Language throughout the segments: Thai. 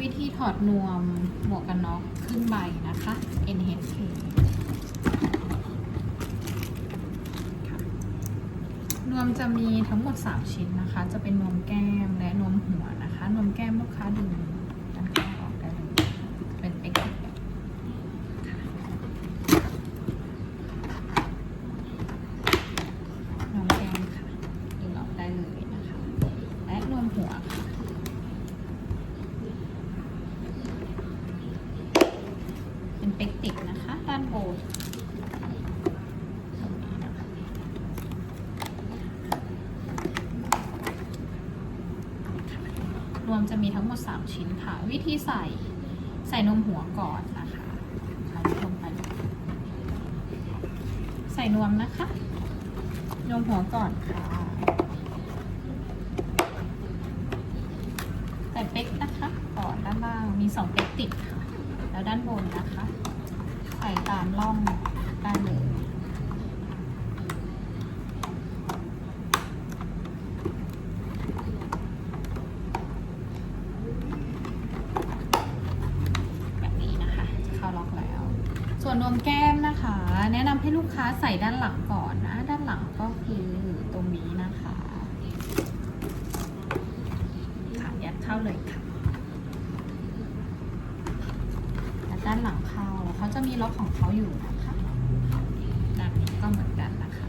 วิธีถอดนวมหมวกกันน็อกขึ้นใบนะคะ NHK นวมจะมีทั้งหมด 3 ชิ้นนะคะ จะเป็นนวมแก้มและนวมหัวนะคะ นวมแก้มลูกค้าดึงด้านข้างออกได้เลยเป็นเอ็กซ์นวมแก้มค่ะดึงออกได้เลยนะคะ และนวมหัวค่ะ เป็กติกนะคะ ด้านบนรวมจะมีทั้งหมด 3 ชิ้นค่ะ วิธีใส่ใส่นมหัวก่อนนะคะเอาลงไปใส่นวมนะคะนมหัวก่อนค่ะใส่เป๊กนะคะก่อนด้านล่างมีสองเป๊กติดค่ะ แล้วด้านบนนะคะ ใส่ตามร่องได้เลยแบบนี้นะคะเข้าล็อกแล้วส่วนนวมแก้มนะคะ แนะนำให้ลูกค้าใส่ด้านหลังก่อนนะ ด้านหลังก็คือตรงนี้นะคะค่ะยัดเข้าเลยค่ะ และ ด้านหลังเข้าเขาจะมีล็อกของเขาอยู่นะคะด้านนี้ก็เหมือนกันนะคะ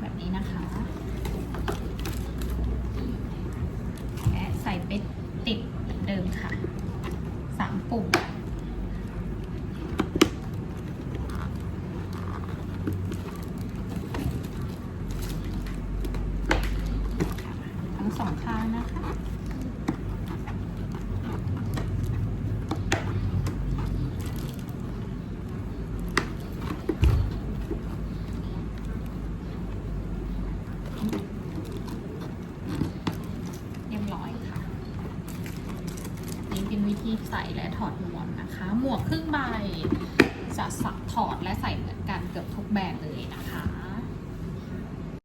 แบบนี้นะคะและใส่เป็ดติดเหมือนเดิมค่ะสามปุ่มทั้งสองข้างนะคะ เรียบร้อยค่ะ นี่เป็น วิธีใส่และถอดนวกนะคะ หมวกครึ่งใบจะสับถอดและใส่เหมือนกันเกือบทุกแบรนด์เลยนะคะ